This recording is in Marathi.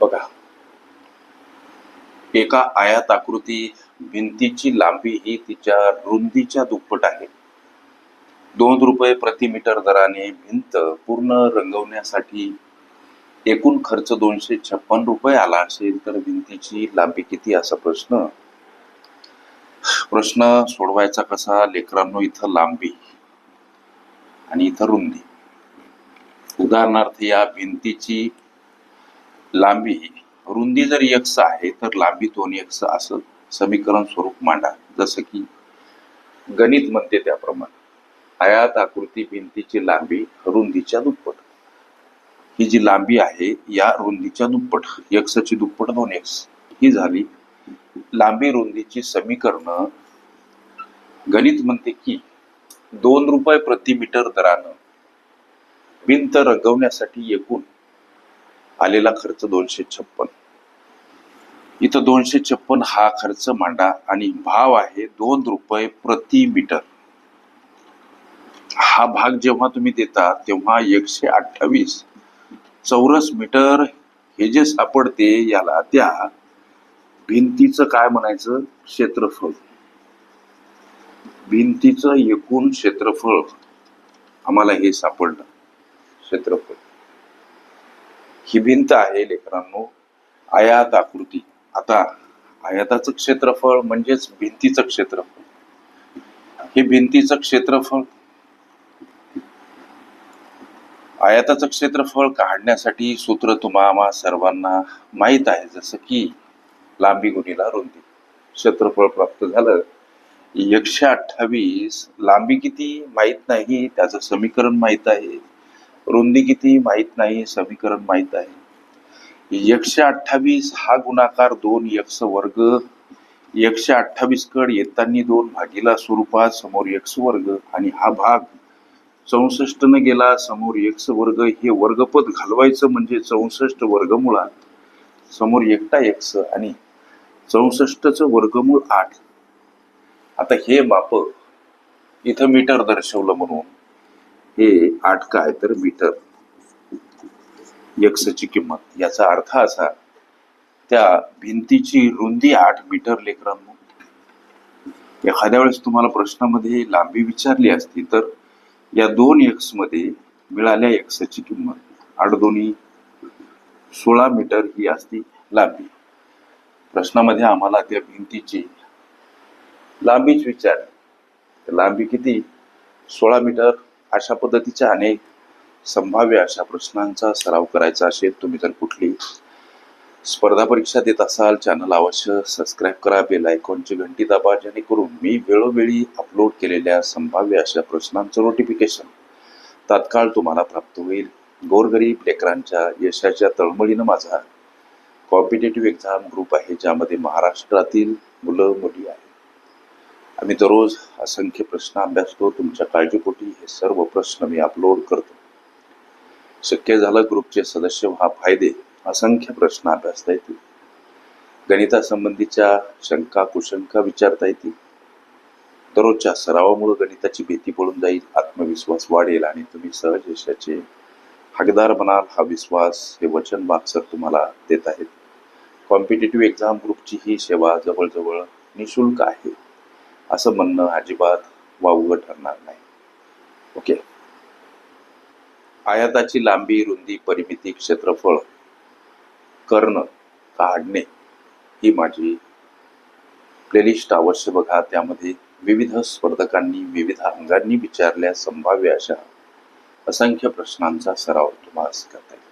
बघा. एका आयात आकृती भिंतीची लांबी ही तिच्या रुंदीच्या दुप्पट आहे. दोन रुपये प्रति मीटर दराने भिंत पूर्ण रंगवण्यासाठी एकूण खर्च दोनशे छप्पन रुपये आला असेल तर भिंतीची लांबी किती? असा प्रश्न. प्रश्न सोडवायचा कसा? लेकरांनो इथं लांबी आणि इथं रुंदी. उदाहरणार्थ या भिंतीची लांबी रुंदी जर एक्स आहे तर लांबी दोन एक्स असं समीकरण स्वरूप मांडा. जसं की गणित म्हणते त्याप्रमाणे. आयात आकृती भिंतीची लांबी रुंदीच्या दुप्पट. ही जी लांबी आहे या रुंदीच्या दुप्पट यक्सची दुप्पट दोन एक्स ही झाली लांबी रुंदीची समीकरण. गणित म्हणते की दोन रुपये प्रति मीटर दरानं भिंत रंगवण्यासाठी एकूण आलेला खर्च दोनशे छप्पन. इथं दोनशे छप्पन हा खर्च मांडा आणि भाव आहे दोन रुपये प्रति मीटर. हा भाग जेव्हा तुम्ही देता तेव्हा एकशे अठ्ठावीस. चौरस मीटर हे जे सापडते याला त्या भिंतीचं काय म्हणायचं? क्षेत्रफळ. भिंतीचं एकूण क्षेत्रफळ. आम्हाला हे सापडलं क्षेत्रफळ. ही भिंत आहे लेकरांनो. आयात आकृती. आता आयाताचं क्षेत्रफळ म्हणजेच भिंतीचं क्षेत्रफळ. हे भिंतीचं क्षेत्रफळ आयाताचं क्षेत्रफळ काढण्यासाठी सूत्र तुम्हाला सर्वांना माहीत आहे. जसं की लांबी गुणीला रुंदी. क्षेत्रफळ प्राप्त झालं. एकशे अठ्ठावीस. लांबी किती? माहीत नाही. त्याचं समीकरण माहीत आहे. रुंदी किती माहीत नाही समीकरण माहीत आहे. एकशे अठ्ठावीस हा गुणाकार दोन यक्ष वर्ग. एकशे अठ्ठावीस कड येताना दोन भागीला स्वरूपात समोर यक्स वर्ग आणि हा भाग चौसष्ट न गेला समोर यक्स वर्ग. हे वर्गपद घालवायचं म्हणजे चौसष्ट वर्गमुळात समोर एकटा यक्स आणि चौसष्टचं वर्गमूळ आठ. आता हे माप इथं मीटर दर्शवलं म्हणून. हे आठ काय तर मीटर. यक्षची किंमत. याचा अर्थ असा त्या भिंतीची रुंदी आठ मीटर लेकरांनो एखाद्या वेळेस तुम्हाला प्रश्नामध्ये लांबी विचारली असती तर या दोन एक्समध्ये मिळाल्या एक्सची किंमत. आठ दोन्ही सोळा मीटर ही असती लांबी. प्रश्नामध्ये आम्हाला त्या भिंतीची लांबीच विचार लांबी किती? सोळा मीटर. अशा पद्धतीच्या अनेक संभाव्य अशा प्रश्नांचा सराव करायचा असेल तुम्ही जर कुठली स्पर्धा परीक्षा देत असाल चॅनल अवश्य सबस्क्राईब करा बेल आयकॉनची घंटी दाबा जेणेकरून मी वेळोवेळी अपलोड केलेल्या संभाव्य अशा प्रश्नांचं नोटिफिकेशन तात्काळ तुम्हाला प्राप्त होईल. गोरगरीब लेकरांच्या यशाच्या तळमळीनं माझा कॉम्पिटेटिव्ह एक्झाम ग्रुप आहे ज्यामध्ये महाराष्ट्रातील मुलं मुली आहेत. आम्ही दररोज असंख्य प्रश्न अभ्यासतो तुमच्या काळजीपोटी हे सर्व प्रश्न मी अपलोड करतो. शक्य झालं ग्रुपचे सदस्य व्हा फायदे. असंख्य प्रश्न अभ्यासता येतील. गणितासंबंधीच्या शंका कुशंका विचारता येतील. दररोजच्या सरावामुळे गणिताची भीती पडून जाईल आत्मविश्वास वाढेल आणि तुम्ही सहज यशाचे हकदार बनाल. हा विश्वास हे वचन मागसर तुम्हाला देत आहेत. कॉम्पिटेटिव्ह एक्झाम ग्रुपची ही सेवा जवळजवळ निशुल्क आहे. असं म्हणणं अजिबात वावगं ठरणार नाही. ओके? आयाताची लांबी रुंदी परिमिती क्षेत्रफळ करणं काढणे ही माझी प्लेलिस्ट अवश्य बघा. त्यामध्ये विविध स्पर्धकांनी विविध अंगांनी विचारल्या संभाव्य अशा असंख्य प्रश्नांचा सराव तुम्हाला करता येईल.